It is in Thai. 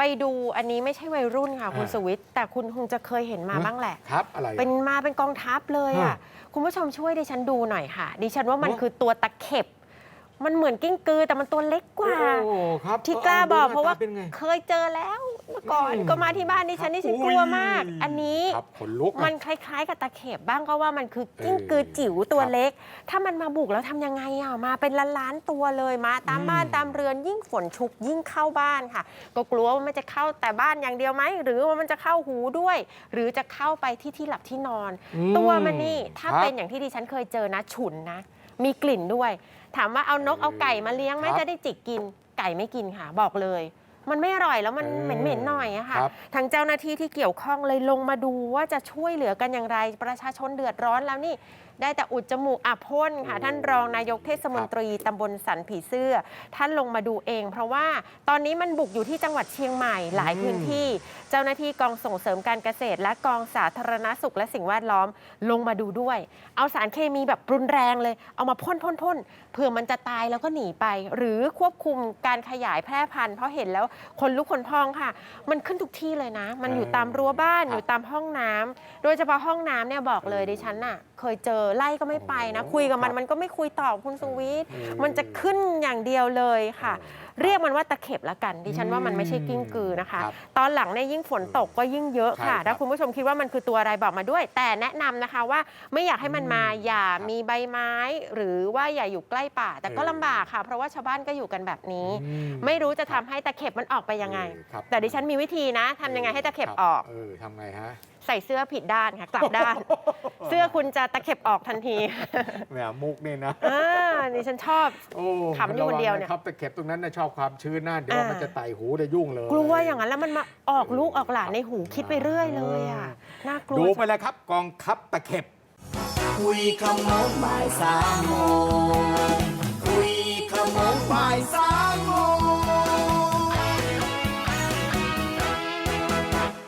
ไปดูอันนี้ไม่ใช่วัยรุ่นค่ะ คุณอ่าสวิทย์แต่คุณคงจะเคยเห็นมาฮะบ้างแหละ ครับอะไรอะเป็นมาเป็นกองทัพเลยอะฮะคุณผู้ชมช่วยดิฉันดูหน่อยค่ะ ดิฉันว่ามันโอ้ คือตัวตะเข็บ มันเหมือนกิ้งกือแต่มันตัวเล็กกว่า โอ้ครับที่กล้าบอกดูหน้เพราะว่าตเป็นไง เคยเจอแล้วเมื่อก่อนอืมก็มาที่บ้านดิฉันดิฉันกลัวมากอุ้ยอันนี้ครับขนลุกอะ มันคล้ายๆ กับตะเข็บบ้างก็ว่ามันคือกิ้งเออกือจิ๋วตัวครับเล็ก ถ้ามันมาบุกแล้วทำยังไงอะมาเป็นล้านๆตัวเลยมาตามอืมบ้านตามเรือนยิ่งฝนชุกยิ่งเข้าบ้านค่ะ ก็กลัวว่ามันจะเข้าแต่บ้านอย่างเดียวไหมหรือว่ามันจะเข้าหูด้วย หรือจะเข้าไปที่ที่หลับที่นอน อืมตัวมันนี่ถ้าครับ เป็นอย่างที่ดิฉันเคยเจอนะฉุนนะ มีกลิ่นด้วย ถามว่าเอานกเอาไก่มาเลี้ยงไหมครับจะได้จิกกินไก่ไม่กินค่ะ บอกเลย มันไม่อร่อยแล้วมันเออเหม็นๆหน่อยอะค่ะครับ ทางเจ้าหน้าที่ที่เกี่ยวข้องเลยลงมาดูว่าจะช่วยเหลือกันอย่างไร ประชาชนเดือดร้อนแล้วนี่ ได้แต่อุดจมูกอาพ่นค่ะโอ้ท่านรองนายกเทศมนตรีตำบลสันผีเสื้อ ท่านลงมาดูเอง เพราะว่าตอนนี้มันบุกอยู่ที่จังหวัดเชียงใหม่หลายอืมพื้นที่ เจ้าหน้าที่กองส่งเสริมการเกษตร และกองสาธารณสุขและสิ่งแวดล้อมลงมาดูด้วย เอาสารเคมีแบบรุนแรงเลย เอามาพ่นพ่นพ่นเผื่อมันจะตายแล้วก็หนีไป หรือควบคุมการขยายแพร่พันธุ์เพราะเห็นแล้วคนลุกคนพองค่ะ มันขึ้นทุกที่เลยนะ มันอยู่ตามรั้วบ้านครับอยู่ตามห้องน้ำโดยเฉพาะห้องน้ำเนี่ยบอกเลยดิฉันน่ะ เคยเจอไล่ก็ไม่ไปนะโอ้โหคุยกับมันครับมันก็ไม่คุยตอบคุณสุวิทย์อืมมันจะขึ้นอย่างเดียวเลยค่ะเออเรียกมันว่าตะเข็บละกันดิฉันว่ามันไม่ใช่กิ้งกือนะคะ ครับตอนหลังเนี่ยยิ่งฝนตกก็ยิ่งเยอะค่ะ ใช่ครับถ้าคุณผู้ชมคิดว่ามันคือตัวอะไรบอกมาด้วย แต่แนะนำนะคะว่าไม่อยากให้มันมาอืมอย่าครับมีใบไม้ หรือว่าอย่าอยู่ใกล้ป่า แต่ก็เออ ลำบากค่ะ เพราะว่าชาวบ้านก็อยู่กันแบบนี้อืไม่รู้จะทำให้ตะเข็บมันออกไปยังไง เออครับแต่ดิฉันมีวิธีนะทำยังไงให้ตะเข็บครับออก เออทำไงฮะใส่เสื้อผิดด้านค่ะ กลับด้าน เสื้อคุณจะตะเข็บออกทันทีแหมมุกนี่นะอ่าดิฉันชอบ โอ้ขำอยู่คนเดียวเนี่ยระงะครับตะเข็บตรงนั้นนะชอบความชื้นนะเดี๋ยวอ่ามั มันจะไต่หูจะยุ่งเลย กลัวอย่างนั้นแล้วมันมาออกลูกออกหลานในหูคิดไปเรื่อยเลยอะน่ากลัวดูไปเลยครับกองทัพตะเข็บ คุยขโมงบ่ายสามโมง